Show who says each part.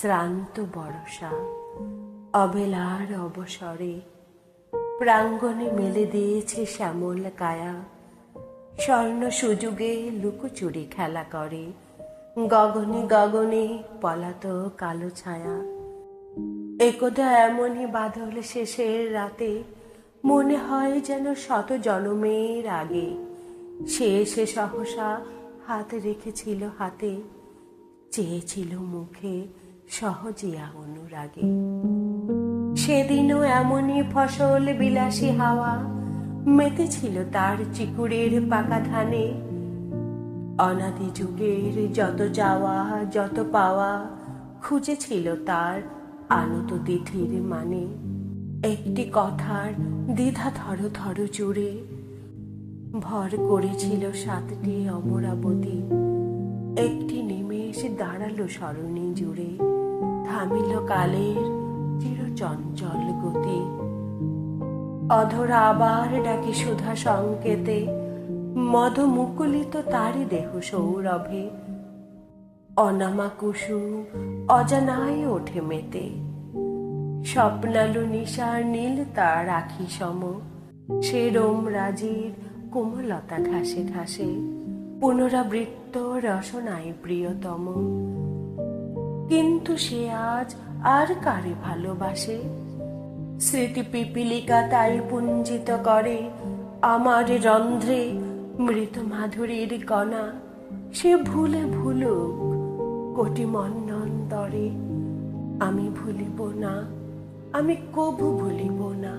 Speaker 1: শ্রান্ত বরসা অবেলার অবসরে প্রাঙ্গণে মেলে দিয়েছে শ্যামল কায়া। স্বর্ণ সুযোগে লুকোচুরি খেলা করে, গগনে গগনে পলাত কালো ছায়া। একদা এমনই বাদল শেষের রাতে, মনে হয় যেন শত জনমের আগে। সে এসে সহসা হাত রেখেছিল হাতে, চেয়েছিল মুখে সহজিয়া অনুরাগে সেদিনও এমনই ফসল, বিলাসী হাওয়া মেতেছিল তার চিকুরের পাকা ধানে। অনাদি যুগের যত যাওয়া, যত পাওয়া খুঁজেছিল তার আনত তিথির মানে। একটি কথার দ্বিধা ধরো ধরো জুড়ে ভর করেছিল সাতটি অমরাবতী। একটি নিমেষ দাঁড়াল সরণি জুড়ে, থামিল কালের চিরচঞ্চল গতি। অধরা আবার ডাকে সুধা সংকেতে মদ মুকুলিত তারি দেহ সৌরভে। অনামা কুসুম অজানায় ওঠে মেতে। স্বপ্নালু নিশার নীল তার আখি সম, সে রোম রাজির কোমলতা ঘাসে ঘাসে। পুনরাবৃত্ত রসনায় প্রিয়তম। কিন্তু সে আজ আর কারে ভালোবাসে? স্মৃতি পিপিলিকা তাই পুঞ্জিত করে, আমার রন্ধ্রে মৃত মাধুরীর কণা। সে ভুলে ভুলুক কোটি মন্নন্তরে, আমি ভুলিব না, আমি কবু ভুলিব না।